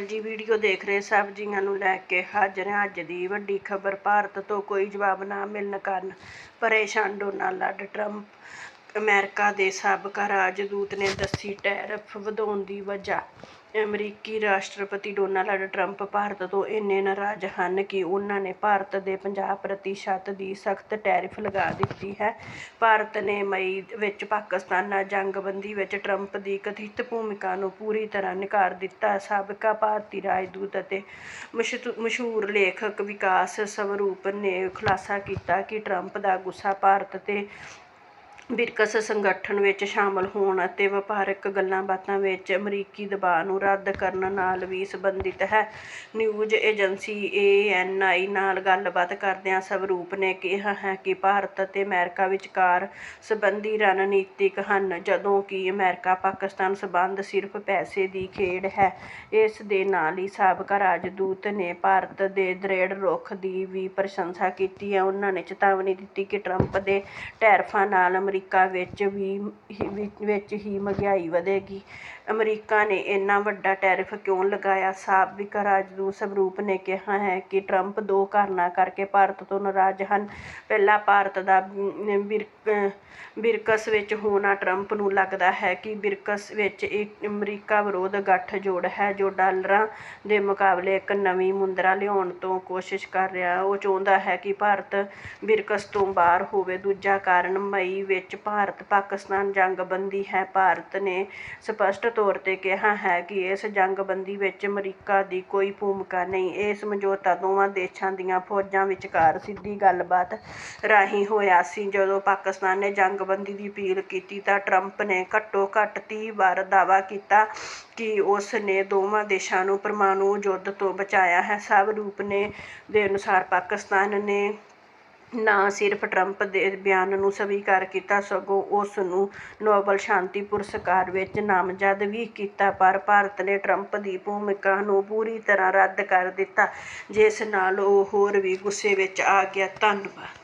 ਜੀ ਵੀਡੀਓ ਦੇਖ ਰਹੇ ਸਭ ਜੀਆਂ ਨੂੰ ਲੈ ਕੇ ਹਾਜ਼ਰ ਹਾਂ ਅੱਜ ਦੀ ਵੱਡੀ ਖਬਰ। ਭਾਰਤ ਤੋਂ ਕੋਈ ਜਵਾਬ ਨਾ ਮਿਲਣ ਕਾਰਨ ਪਰੇਸ਼ਾਨ ਡੋਨਾਲਡ ਟਰੰਪ ਅਮਰੀਕਾ ਦੇ ਸਾਬਕਾ ਰਾਜਦੂਤ ਨੇ ਦੱਸੀ ਟੈਰਿਫ ਵਧਾਉਣ ਦੀ ਵਜ੍ਹਾ। ਅਮਰੀਕੀ ਰਾਸ਼ਟਰਪਤੀ ਡੋਨਾਲਡ ਟਰੰਪ ਭਾਰਤ ਤੋਂ ਇੰਨੇ ਨਾਰਾਜ਼ ਹਨ ਕਿ ਉਹਨਾਂ ਨੇ ਭਾਰਤ ਦੇ 50% ਦੀ ਸਖਤ ਟੈਰਿਫ ਲਗਾ ਦਿੱਤੀ ਹੈ। ਭਾਰਤ ਨੇ ਮਈ ਵਿੱਚ ਪਾਕਿਸਤਾਨ ਨਾਲ ਜੰਗਬੰਦੀ ਵਿੱਚ ਟਰੰਪ ਦੀ ਕਥਿਤ ਭੂਮਿਕਾ ਨੂੰ ਪੂਰੀ ਤਰ੍ਹਾਂ ਨਕਾਰ ਦਿੱਤਾ। ਸਾਬਕਾ ਭਾਰਤੀ ਰਾਜਦੂਤ ਅਤੇ ਮਸ਼ਹੂ- ਮਸ਼ਹੂਰ ਲੇਖਕ ਵਿਕਾਸ ਸਵਰੂਪ ਨੇ ਖੁਲਾਸਾ ਕੀਤਾ ਕਿ ਟਰੰਪ ਦਾ ਗੁੱਸਾ ਭਾਰਤ ਤੇ ਬਿਰਕਸ ਸੰਗਠਨ ਵਿੱਚ ਸ਼ਾਮਲ ਹੋਣ ਅਤੇ ਵਪਾਰਕ ਗੱਲਾਂ-ਬਾਤਾਂ ਵਿੱਚ ਅਮਰੀਕੀ ਦਬਾਅ ਨੂੰ ਰੱਦ ਕਰਨ ਨਾਲ ਵੀ ਸੰਬੰਧਿਤ ਹੈ। ਨਿਊਜ਼ ਏਜੰਸੀ ਏਐਨਆਈ ਨਾਲ ਗੱਲਬਾਤ ਕਰਦਿਆਂ ਸਵਰੂਪ ਨੇ ਕਿਹਾ ਹੈ ਕਿ ਭਾਰਤ ਅਤੇ ਅਮਰੀਕਾ ਵਿਚਕਾਰ ਸੰਬੰਧੀ ਰਣਨੀਤਿਕ ਹਨ, ਜਦੋਂ ਕਿ ਅਮਰੀਕਾ ਪਾਕਿਸਤਾਨ ਸੰਬੰਧ ਸਿਰਫ ਪੈਸੇ ਦੀ ਖੇਡ ਹੈ। ਇਸ ਦੇ ਨਾਲ ਹੀ ਸਾਬਕਾ ਰਾਜਦੂਤ ਨੇ ਭਾਰਤ ਦੇ ਦ੍ਰਿੜ ਰੁਖ ਦੀ ਵੀ ਪ੍ਰਸ਼ੰਸਾ ਕੀਤੀ ਹੈ। ਉਹਨਾਂ ਨੇ ਚੇਤਾਵਨੀ ਦਿੱਤੀ ਕਿ ਟਰੰਪ ਦੇ ਟੈਰਫਾਂ ਨਾਲ ਅਮਰੀਕਾ ਅਮਰੀਕਾ ਵਿੱਚ ਵੀ ਵਿੱਚ ਹੀ ਮਹਿੰਗਾਈ ਵਧੇਗੀ। ਅਮਰੀਕਾ ਨੇ ਇੰਨਾ ਵੱਡਾ ਟੈਰਿਫ ਕਿਉਂ ਲਗਾਇਆ? ਸਾਬਕਾ ਰਾਜਦੂਤ ਸਵਰੂਪ ਨੇ ਕਿਹਾ ਹੈ ਕਿ ਟਰੰਪ ਦੋ ਕਾਰਨਾਂ ਕਰਕੇ ਭਾਰਤ ਤੋਂ ਨਾਰਾਜ਼ ਹਨ। ਪਹਿਲਾ, ਭਾਰਤ ਦਾ ਬਿਰਕਸ ਵਿੱਚ ਹੋਣਾ ਟਰੰਪ ਨੂੰ ਲੱਗਦਾ ਹੈ ਕਿ ਬਿਰਕਸ ਵਿੱਚ ਇੱਕ ਅਮਰੀਕਾ ਵਿਰੋਧ ਗੱਠਜੋੜ ਹੈ, ਜੋ ਡਾਲਰਾਂ ਦੇ ਮੁਕਾਬਲੇ ਇੱਕ ਨਵੀਂ ਮੁੰਦਰਾ ਲਿਆਉਣ ਤੋਂ ਕੋਸ਼ਿਸ਼ ਕਰ ਰਿਹਾ। ਉਹ ਚਾਹੁੰਦਾ ਹੈ ਕਿ ਭਾਰਤ ਬਿਰਕਸ ਤੋਂ ਬਾਹਰ ਹੋਵੇ। ਦੂਜਾ ਕਾਰਨ ਮਈ ਵਿੱਚ ਭਾਰਤ ਪਾਕਿਸਤਾਨ ਜੰਗਬੰਦੀ ਹੈ। ਭਾਰਤ ਨੇ ਸਪਸ਼ਟ ਤੌਰ ਤੇ ਕਿਹਾ ਹੈ ਕਿ ਇਸ ਜੰਗਬੰਦੀ ਵਿੱਚ ਅਮਰੀਕਾ ਦੀ ਕੋਈ ਭੂਮਿਕਾ ਨਹੀਂ। ਇਹ ਸਮਝੌਤਾ ਦੋਵਾਂ ਦੇਸ਼ਾਂ ਦੀਆਂ ਫੌਜਾਂ ਵਿਚਕਾਰ ਸਿੱਧੀ ਗੱਲਬਾਤ ਰਾਹੀਂ ਹੋਇਆ ਸੀ। ਜਦੋਂ ਪਾਕਿਸਤਾਨ ਨੇ ਜੰਗਬੰਦੀ ਦੀ ਅਪੀਲ ਕੀਤੀ ਤਾਂ ਟਰੰਪ ਨੇ ਘੱਟੋ ਘੱਟ 30 ਵਾਰ ਦਾਅਵਾ ਕੀਤਾ ਕਿ ਉਸ ਨੇ ਦੋਵਾਂ ਦੇਸ਼ਾਂ ਨੂੰ ਪਰਮਾਣੂ ਯੁੱਧ ਤੋਂ ਬਚਾਇਆ ਹੈ। ਸਭ ਰੂਪ ਨੇ ਦੇ ਅਨੁਸਾਰ ਪਾਕਿਸਤਾਨ ਨੇ ਨਾ ਸਿਰਫ ਟਰੰਪ ਦੇ ਬਿਆਨ ਨੂੰ ਸਵੀਕਾਰ ਕੀਤਾ, ਸਗੋਂ ਉਸ ਨੂੰ ਨੋਬਲ ਸ਼ਾਂਤੀ ਪੁਰਸਕਾਰ ਵਿੱਚ ਨਾਮਜ਼ਦ ਵੀ ਕੀਤਾ, ਪਰ ਭਾਰਤ ਨੇ ਟਰੰਪ ਦੀ ਭੂਮਿਕਾ ਨੂੰ ਪੂਰੀ ਤਰ੍ਹਾਂ ਰੱਦ ਕਰ ਦਿੱਤਾ, ਜਿਸ ਨਾਲ ਉਹ ਹੋਰ ਵੀ ਗੁੱਸੇ ਵਿੱਚ ਆ ਗਿਆ। ਧੰਨਵਾਦ।